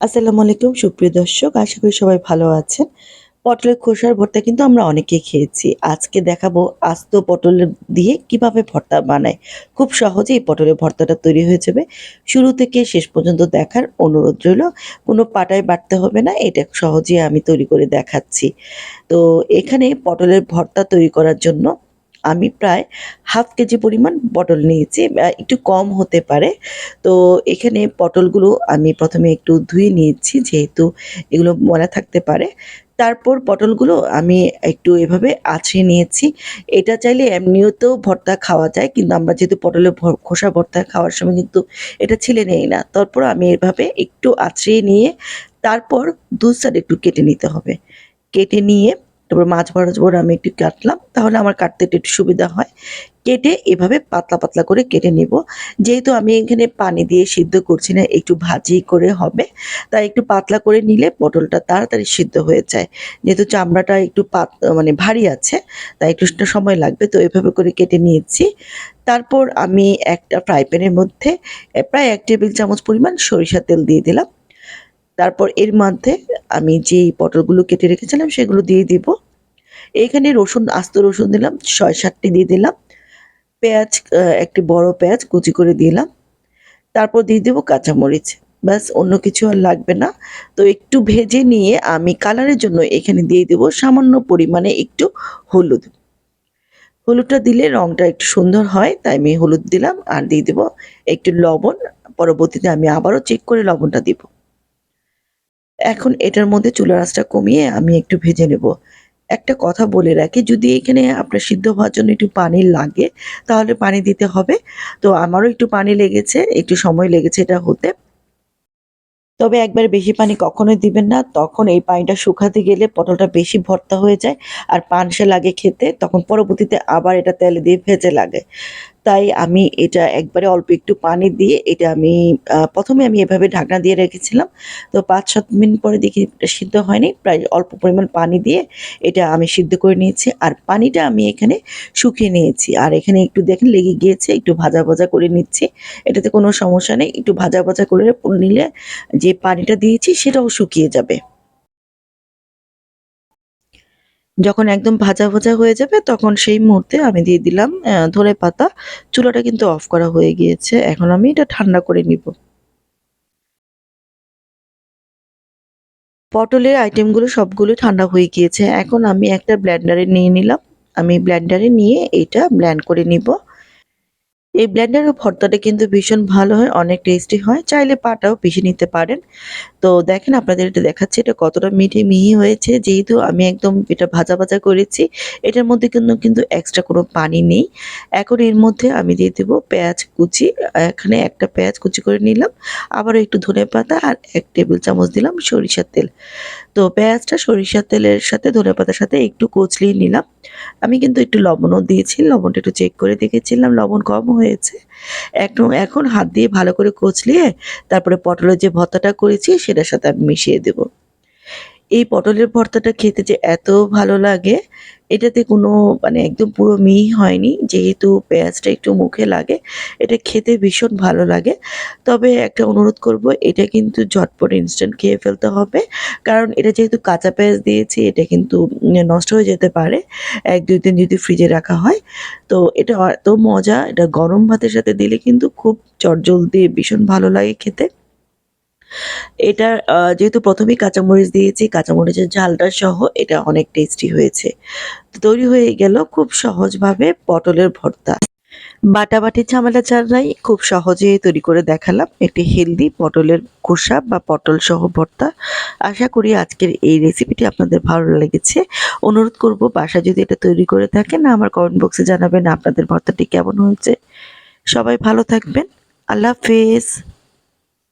আসসালামু আলাইকুম, সুপ্রিয় দর্শক, আশা করি সবাই ভালো আছেন। পটলের খোসার ভর্তা কিন্তু আমরা অনেকেই খেয়েছি। আজকে দেখাবো আস্ত পটল দিয়ে কীভাবে ভর্তা বানায়। খুব সহজে এই পটলের ভর্তাটা তৈরি হয়ে যাবে। শুরু থেকে শেষ পর্যন্ত দেখার অনুরোধ রইল। কোনো পাটায় বাটতে হবে না, এটা সহজেই আমি তৈরি করে দেখাচ্ছি। তো এখানে পটলের ভর্তা তৈরি করার জন্য আমি প্রায় হাফ কেজি পরিমাণ পটল নিয়েছি একটু কম হতে পারে। তো এখানে পটলগুলো আমি প্রথমে একটু ধুয়ে নিয়েছি, যেহেতু এগুলো ময়লা থাকতে পারে। তারপর পটলগুলো আমি একটু এভাবে আঁচড়ে নিয়েছি। এটা চাইলে এমনিতেও ভর্তা খাওয়া যায়, কিন্তু আমরা যেহেতু পটলের খোসা ভর্তা খাওয়ার সময় কিন্তু এটা ছিলে নেই না। তারপর আমি এভাবে একটু আঁচড়িয়ে নিয়ে, তারপর দু সাইড একটু কেটে নিতে হবে। কেটে নিয়ে তারপর মাছ বরাবর আমি একটু কাটলাম, তাহলে আমার কাটতে একটু সুবিধা হয়। কেটে এভাবে পাতলা পাতলা করে কেটে নেব। যেহেতু আমি এখানে পানি দিয়ে সিদ্ধ করছি না, একটু ভাজি করে হবে। তাই একটু পাতলা করে নিলে পটলটা তাড়াতাড়ি সিদ্ধ হয়ে যায়। যেহেতু চামড়াটা একটু পাত মানে ভারী আছে, তাই একটু সময় লাগবে, তো এভাবে করে কেটে নিয়েছি। তারপর আমি একটা ফ্রাই প্যানের মধ্যে প্রায় এক টেবিল চামচ পরিমাণ সরিষা তেল দিয়ে দিলাম। তারপর এর মধ্যে আমি যেই পটলগুলো কেটে রেখেছিলাম, সেগুলো দিয়ে দিব। এখানে রসুন, আস্ত রসুন দিলাম, ছয় সাতটি দিয়ে দিলাম। পেঁয়াজ একটি বড় পেঁয়াজ কুচি করে দিলাম। তারপর দিয়ে দেবো কাঁচামরিচ। ব্যাস, অন্য কিছু আর লাগবে না। তো একটু ভেজে নিয়ে আমি কালারের জন্য এখানে দিয়ে দেবো সামান্য পরিমাণে একটু হলুদ। হলুদটা দিলে রংটা একটু সুন্দর হয়, তাই আমি হলুদ দিলাম আর দিয়ে দেবো একটু লবণ। পরবর্তীতে আমি আবারও চেক করে লবণটা দিব। এখন এটার মধ্যে চুলার আঁচটা কমিয়ে আমি একটু ভেজে নেব। একটা কথা বলে রাখি, যদি এখানে আপনার সিদ্ধ হওয়ার জন্য একটু পানি লাগে, তাহলে পানি দিতে হবে। তো আমারও একটু পানি লেগেছে, একটু সময় লেগেছে এটা হতে। তবে একবার বেশি পানি কখনোই দিবেন না, তখন এই পানিটা শুকাতে গেলে পটলটা বেশি ভর্তা হয়ে যায়, আর পানসে লাগে খেতে, তখন পরবর্তীতে আবার এটা তেলে দিয়ে ভেজে লাগে। তাই আমি এটা একবারে অল্প একটু পানি দিয়ে এটা আমি প্রথমে আমি এভাবে ঢাকনা দিয়ে রেখেছিলাম। তো পাঁচ সাত মিনিট পরে দেখি এটা সিদ্ধ হয়নি। প্রায় অল্প পরিমাণ পানি দিয়ে এটা আমি সিদ্ধ করে নিয়েছি। আর পানিটা আমি এখানে শুকিয়ে নিয়েছি। আর এখানে একটু দেখেন লেগে গিয়েছে, একটু ভাজা ভাজা করে নিচ্ছি। এটাতে কোনো সমস্যা নেই। একটু ভাজা ভাজা করে নিলে যে পানিটা দিয়েছি সেটাও শুকিয়ে যাবে। যখন একদম ভাজা ভাজা হয়ে যাবে, তখন সেই মুহূর্তে আমি দিয়ে দিলাম ধরে পাতা। চুলাটা কিন্তু অফ করা হয়ে গিয়েছে। এখন আমি এটা ঠান্ডা করে নিব। পটলের আইটেমগুলো সবগুলো ঠান্ডা হয়ে গিয়েছে। এখন আমি একটা ব্ল্যান্ডারে নিয়ে নিলাম। আমি ব্ল্যান্ডারে নিয়ে এটা ব্ল্যান্ড করে নিব। এই ব্লেন্ডারের ভর্তাটা কিন্তু ভীষণ ভালো হয়, অনেক টেস্টি হয়। চাইলে পাটাও পিষে নিতে পারেন। তো দেখেন আপনাদের এটা দেখাচ্ছে, এটা কতটা মিঠে মিহি হয়েছে। যেহেতু আমি একদম এটা ভাজা ভাজা করেছি, এটার মধ্যে কিন্তু কিন্তু এক্সট্রা কোনো পানি নেই। এখন এর মধ্যে আমি দিয়ে দেবো পেঁয়াজ কুচি। এখানে একটা পেঁয়াজ কুচি করে নিলাম। আবারও একটু ধনে পাতা আর এক টেবিল চামচ দিলাম সরিষার তেল। তো পেঁয়াজটা সরিষার তেলের সাথে, ধনে পাতার সাথে একটু কচলিয়ে নিলাম। আমি কিন্তু একটু লবণও দিয়েছি, লবণটা একটু চেক করে দেখেছিলাম। লবণ কম হয়েছে। এখন এখন হাত দিয়ে ভালো করে কচলিয়ে তারপরে পটলের যে ভর্তাটা করেছি, সেটার সাথে আমি মিশিয়ে দেব। এই পটলের ভর্তাটা খেতে যে এত ভালো লাগে, এটাতে কোনো মানে একদম পুরো মিহি হয়নি, যেহেতু পেঁয়াজটা একটু মুখে লাগে, এটা খেতে ভীষণ ভালো লাগে। তবে একটা অনুরোধ করব, এটা কিন্তু ঝটপট ইনস্ট্যান্ট খেয়ে ফেলতে হবে, কারণ এটা যেহেতু কাঁচা পেঁয়াজ দিয়েছি, এটা কিন্তু নষ্ট হয়ে যেতে পারে, এক, দুই দিন যদি ফ্রিজে রাখা হয়। তো এটা এত মজা, এটা গরম ভাতের সাথে দিলে কিন্তু খুব চটজলদি ভীষণ ভালো লাগে খেতে। এটা যেহেতু প্রথমেই কাঁচামরিচ দিয়েছি, কাঁচামরিচের ঝালটা সহ এটা অনেক টেস্টি হয়েছে। তৈরি হয়ে গেল খুব সহজভাবে পটলের ভর্তা। বাটাবাটি ঝামেলা ছাড়াই খুব সহজে তৈরি করে দেখালাম একটি হেলদি পটলের খোসা বা পটল সহ ভর্তা। আশা করি আজকের এই রেসিপিটি আপনাদের ভালো লেগেছে। অনুরোধ করব বাসা যদি এটা তৈরি করে থাকেন, আমার কমেন্ট বক্সে জানাবেন আপনাদের ভর্তাটি কেমন হয়েছে। সবাই ভালো থাকবেন। আল্লাহ হাফেজ।